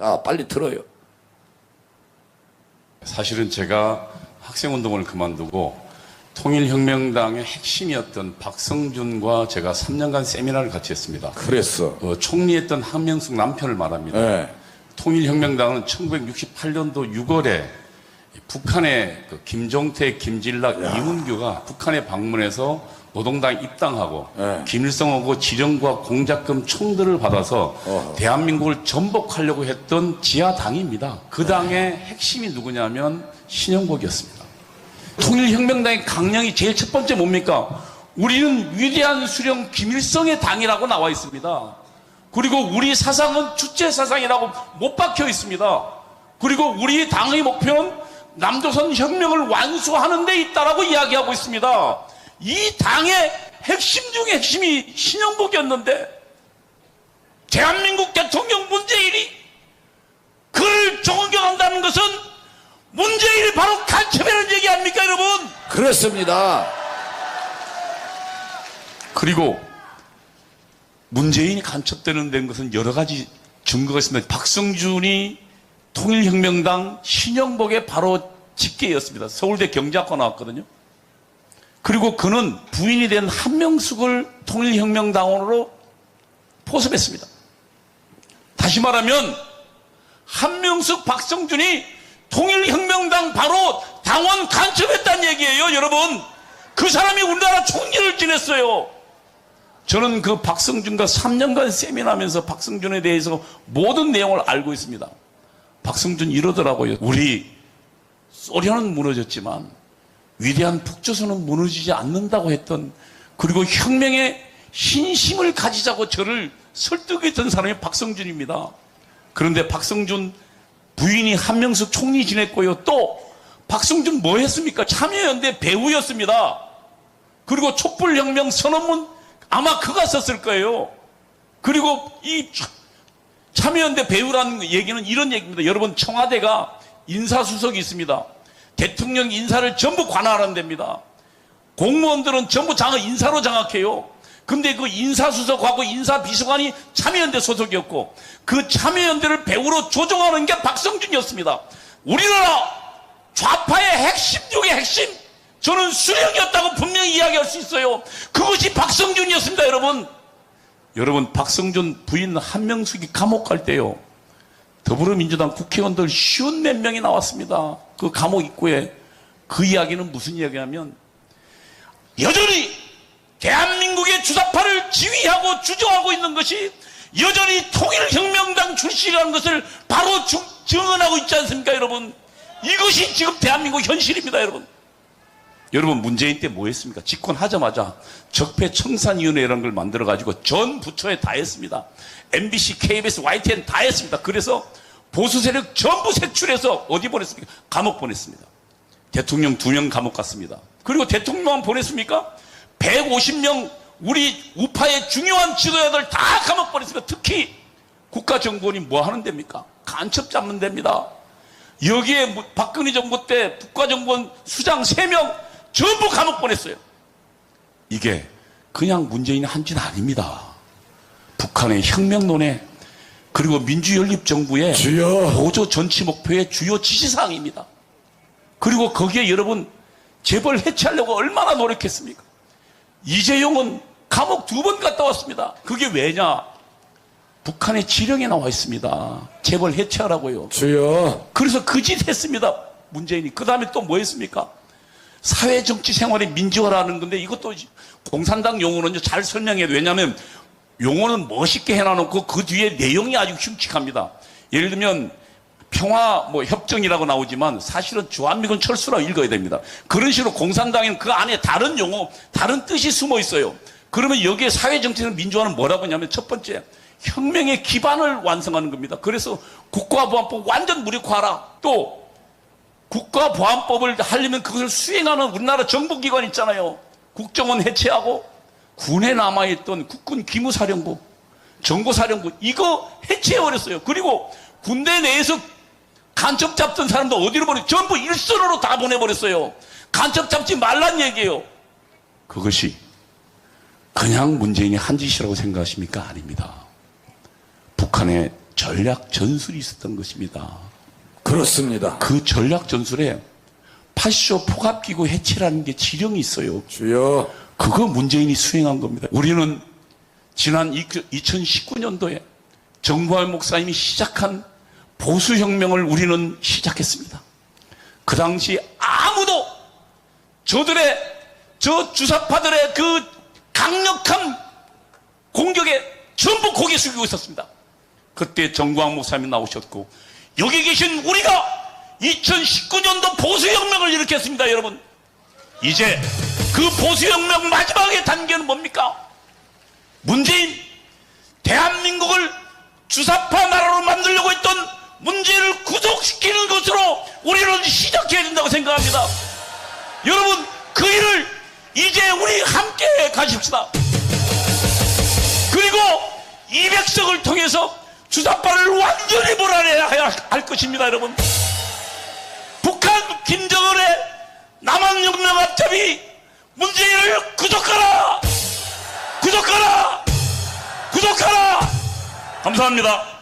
자, 빨리 들어요. 사실은 제가 학생운동을 그만두고 통일혁명당의 핵심이었던 박성준과 제가 3년간 세미나를 같이 했습니다. 그랬어. 어, 총리했던 한명숙 남편을 말합니다. 예. 통일혁명당은 1968년도 6월에 북한의 그 김종태, 김진락, 이문규가 북한에 방문해서 노동당 입당하고 네. 김일성하고 지령과 공작금 총들을 받아서 어허. 대한민국을 전복하려고 했던 지하당입니다. 그 당의 핵심이 누구냐면 신영복이었습니다. 통일혁명당의 강령이 제일 첫 번째 뭡니까? 우리는 위대한 수령 김일성의 당이라고 나와 있습니다. 그리고 우리 사상은 주체 사상이라고 못 박혀 있습니다. 그리고 우리 당의 목표는 남조선 혁명을 완수하는 데 있다라고 이야기하고 있습니다. 이 당의 핵심 중에 핵심이 신영복이었는데 대한민국 대통령 문재인이 그를 존경한다는 것은 문재인이 바로 간첩이라는 얘기 아닙니까 여러분? 그렇습니다. 그리고 문재인이 간첩되는 된 것은 여러 가지 증거가 있습니다. 박성준이 통일혁명당 신영복의 바로 직계였습니다. 서울대 경제학과 나왔거든요. 그리고 그는 부인이 된 한명숙을 통일혁명당원으로 포섭했습니다. 다시 말하면 한명숙 박성준이 통일혁명당 바로 당원 간첩했다는 얘기예요, 여러분. 그 사람이 우리나라 총리를 지냈어요. 저는 그 박성준과 3년간 세미나하면서 박성준에 대해서 모든 내용을 알고 있습니다. 박성준 이러더라고요. 우리 소련은 무너졌지만 위대한 북조선은 무너지지 않는다고 했던 그리고 혁명의 신심을 가지자고 저를 설득했던 사람이 박성준입니다. 그런데 박성준 부인이 한명숙 총리 지냈고요. 또 박성준 뭐 했습니까? 참여연대 배우였습니다. 그리고 촛불혁명 선언문 아마 그가 썼을 거예요. 그리고 이 참여연대 배우라는 얘기는 이런 얘기입니다. 여러분 청와대가 인사수석이 있습니다. 대통령 인사를 전부 관할하는 데입니다. 공무원들은 전부 장악 인사로 장악해요. 근데 그 인사수석하고 인사비서관이 참여연대 소속이었고 그 참여연대를 배우로 조종하는 게 박성준이었습니다. 우리나라 좌파의 핵심 중의 핵심 저는 수령이었다고 분명히 이야기할 수 있어요. 그것이 박성준이었습니다, 여러분. 여러분, 박성준 부인 한명숙이 감옥 갈 때요. 더불어민주당 국회의원들 쉬운 몇 명이 나왔습니다. 그 감옥 입구에 그 이야기는 무슨 이야기냐면 여전히 대한민국의 주사파를 지휘하고 주정하고 있는 것이 여전히 통일혁명당 출신이라는 것을 바로 주- 증언하고 있지 않습니까, 여러분? 이것이 지금 대한민국 현실입니다, 여러분. 여러분 문재인 때 뭐 했습니까? 집권하자마자 적폐청산위원회라는 걸 만들어가지고 전 부처에 다 했습니다. MBC, KBS, YTN 다 했습니다. 그래서 보수 세력 전부 색출해서 어디 보냈습니까? 감옥 보냈습니다. 대통령 두 명 감옥 갔습니다. 그리고 대통령만 보냈습니까? 150명 우리 우파의 중요한 지도자들 다 감옥 보냈습니다. 특히 국가정보원이 뭐 하는 데입니까? 간첩 잡는 데입니다. 여기에 뭐 박근혜 정부 때 국가정보원 수장 3명 전부 감옥 보냈어요. 이게 그냥 문재인이 한짓 아닙니다. 북한의 혁명론에 그리고 민주연립정부의 주여. 보조 전치 목표의 주요 지시사항입니다. 그리고 거기에 여러분 재벌 해체하려고 얼마나 노력했습니까? 이재용은 감옥 두 번 갔다 왔습니다. 그게 왜냐? 북한의 지령에 나와 있습니다. 재벌 해체하라고요. 주여. 그래서 그 짓 했습니다. 문재인이. 그 다음에 또 뭐 했습니까? 사회 정치 생활의 민주화라는 건데 이것도 공산당 용어는 잘 설명해도 왜냐하면 용어는 멋있게 해놔놓고 그 뒤에 내용이 아주 흉측합니다. 예를 들면 평화 뭐 협정이라고 나오지만 사실은 주한미군 철수라고 읽어야 됩니다. 그런 식으로 공산당에는 그 안에 다른 용어, 다른 뜻이 숨어 있어요. 그러면 여기에 사회정치적 민주화는 뭐라고 하냐면 첫 번째 혁명의 기반을 완성하는 겁니다. 그래서 국가보안법 완전 무력화하라. 또 국가보안법을 하려면 그것을 수행하는 우리나라 정부기관 있잖아요. 국정원 해체하고 군에 남아있던 국군 기무사령부, 정보사령부 이거 해체해버렸어요. 그리고 군대 내에서 간첩 잡던 사람도 어디로 보내? 전부 일선으로 다 보내버렸어요. 간첩 잡지 말란 얘기예요. 그것이 그냥 문재인이 한 짓이라고 생각하십니까? 아닙니다. 북한의 전략 전술이 있었던 것입니다. 그렇습니다. 그 전략 전술에 파쇼 포갑기구 해체라는 게 지령이 있어요. 주여. 그거 문재인이 수행한 겁니다. 우리는 지난 2019년도에 정부할 목사님이 시작한 보수혁명을 우리는 시작했습니다. 그 당시 아무도 저들의, 저 주사파들의 그 강력한 공격에 전부 고개 숙이고 있었습니다. 그때 정광 목사님이 나오셨고, 여기 계신 우리가 2019년도 보수혁명을 일으켰습니다, 여러분. 이제 그 보수혁명 마지막의 단계는 뭡니까? 문재인, 대한민국을 주사파 나라로 만들려고 했던 문재인을 구속시키는 것으로 우리는 시작해야 된다고 생각합니다. 여러분, 그 일을 이제 우리 함께 가십시다. 그리고 200석을 통해서 주사파를 완전히 몰아내야 할 것입니다, 여러분. 북한 김정은의 남한혁명 앞잡이 문재인을 구속하라! 구속하라! 구속하라! 감사합니다.